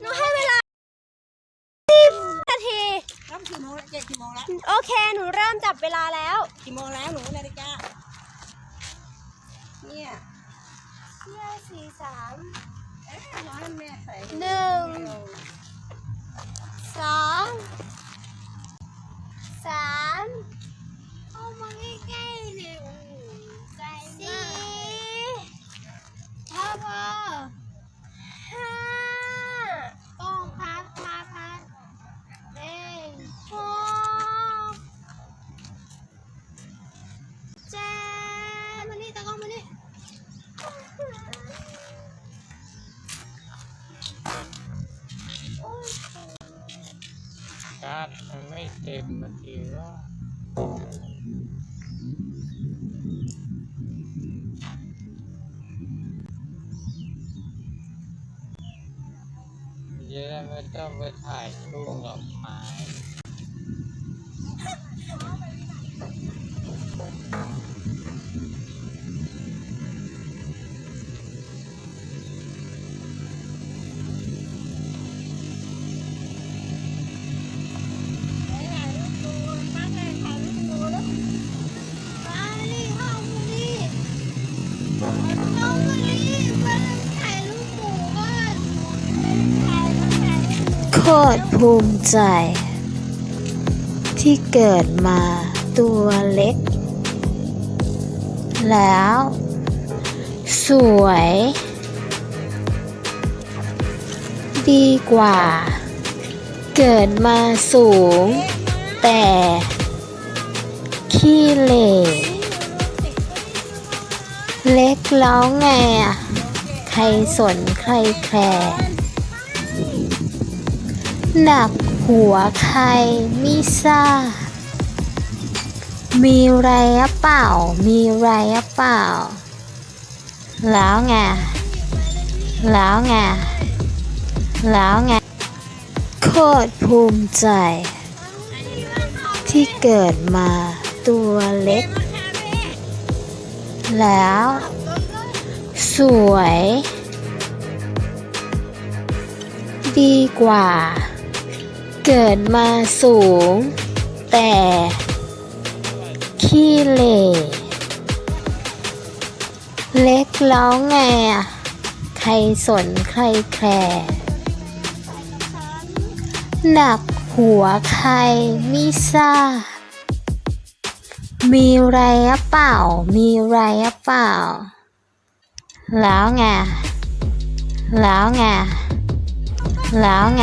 หนูให้เวลาสิบนาที เริ่มกี่โมงแล้วเจ็ดกี่โมงแล้วโอเค หนูเริ่มจับเวลาแล้ว กี่โมงแล้วหนูนาฬิกาเนี่ยเที่ยสี่สามเอ๊ะร้อยแม่ใส่หนึ่งสองสามเอามาใกล้ๆเลยสี่พอพอห้าต้องพัดพัดพัดเอ้ยหกเจ็ดมานี่ตะกล้องมานี่ การ์จมันไม่เต็มมันทีว่าจะได้ไม่ต้องไปถ่ายรูปดอกไม้ โคตรภูมิใจ ที่เกิดมาตัวเล็ก แล้ว สวย ดีกว่า เกิดมาสูง แต่ ขี้เหร่เล็กแล้วไงอะ ใครสนใครแคร์ หนักหัวใครไม่ทราบมีไรอะเปล่า มีไรอะเปล่า แล้วไง แล้วไง แล้วไง โคตรภูมิใจ ที่เกิดมาตัวเล็ก แล้ว สวย ดีกว่า เกิดมาสูง แต่ขี้เหร่เล็กแล้วไงอะใครสนใครแคร์หนักหัวใครไม่ทราบมีไรอะเปล่า มีไรอะเปล่า แล้วไง แล้วไง แล้วไง